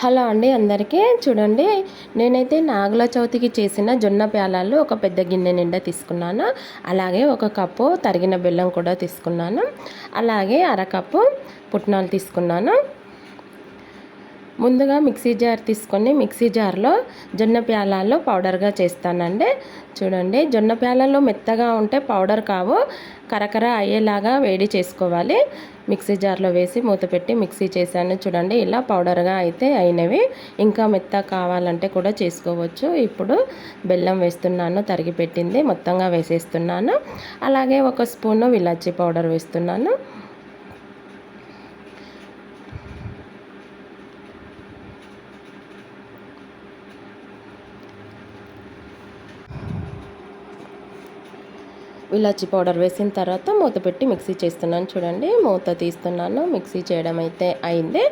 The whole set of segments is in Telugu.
హలో అండి అందరికీ. చూడండి నేనైతే నాగుల చవితికి చేసిన జొన్న ప్యాలాలు ఒక పెద్ద గిన్నె నిండా తీసుకున్నాను. అలాగే ఒక కప్పు తరిగిన బెల్లం కూడా తీసుకున్నాను. అలాగే అరకప్పు పుట్నాలు తీసుకున్నాను. ముందుగా మిక్సీ జార్ తీసుకొని మిక్సీ జార్లో జొన్న ప్యాలాల్లో పౌడర్గా చేస్తానండి. చూడండి జొన్న ప్యాలాలు మెత్తగా ఉంటే పౌడర్ కావు కరకర అయ్యేలాగా వేడి చేసుకోవాలి. మిక్సీ జార్లో వేసి మూత పెట్టి మిక్సీ చేశాను చూడండి ఇలా పౌడర్గా అయితే అయినవి. ఇంకా మెత్త కావాలంటే కూడా చేసుకోవచ్చు. ఇప్పుడు బెల్లం వేస్తున్నాను తరిగి పెట్టింది మొత్తంగా వేసేస్తున్నాను. అలాగే ఒక స్పూను విలాచి పౌడర్ వేస్తున్నాను. ఇలాచి పౌడర్ వేసిన తర్వాత మూత పెట్టి మిక్సీ చేస్తున్నాను చూడండి. మూత తీస్తున్నాను మిక్సీ చేయడం అయితే అయింది.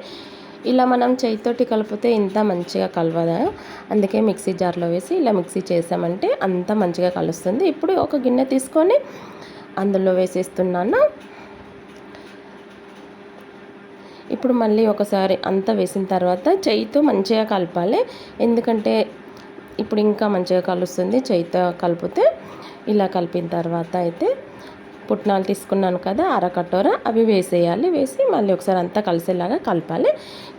ఇలా మనం చేతితోటి కలిపితే ఇంత మంచిగా కలవదా? అందుకే మిక్సీ జార్లో వేసి ఇలా మిక్సీ చేసామంటే అంత మంచిగా కలుస్తుంది. ఇప్పుడు ఒక గిన్నె తీసుకొని అందులో వేసేస్తున్నాను. ఇప్పుడు మళ్ళీ ఒకసారి అంతా వేసిన తర్వాత చేయితో మంచిగా కలపాలి. ఎందుకంటే ఇప్పుడు ఇంకా మంచిగా కలుస్తుంది చేయితో కలిపితే. ఇలా కలిపిన తర్వాత అయితే పుట్నాలు తీసుకున్నాను కదా అరకటోర అవి వేసేయాలి. వేసి మళ్ళీ ఒకసారి అంతా కలిసేలాగా కలపాలి.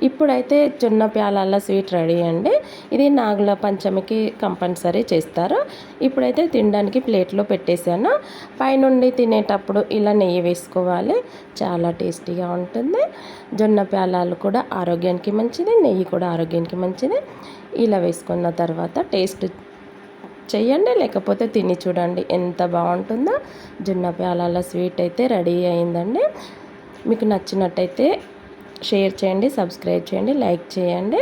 ఇప్పుడైతే జొన్న ప్యాలాల స్వీట్ రెడీ అండి. ఇది నాగుల పంచమికి కంపల్సరీ చేస్తారు. ఇప్పుడైతే తినడానికి ప్లేట్లో పెట్టేశాను. పైనుండి తినేటప్పుడు ఇలా నెయ్యి వేసుకోవాలి. చాలా టేస్టీగా ఉంటుంది. జొన్న ప్యాలాలు కూడా ఆరోగ్యానికి మంచిది నెయ్యి కూడా ఆరోగ్యానికి మంచిది. ఇలా వేసుకున్న తర్వాత టేస్ట్ చెయ్యండి లేకపోతే తిని చూడండి. ఎంత బాగుంటుందో. జొన్న ప్యాలాల స్వీట్ అయితే రెడీ అయిందండి. మీకు నచ్చినట్టయితే షేర్ చేయండి సబ్స్క్రైబ్ చేయండి లైక్ చేయండి.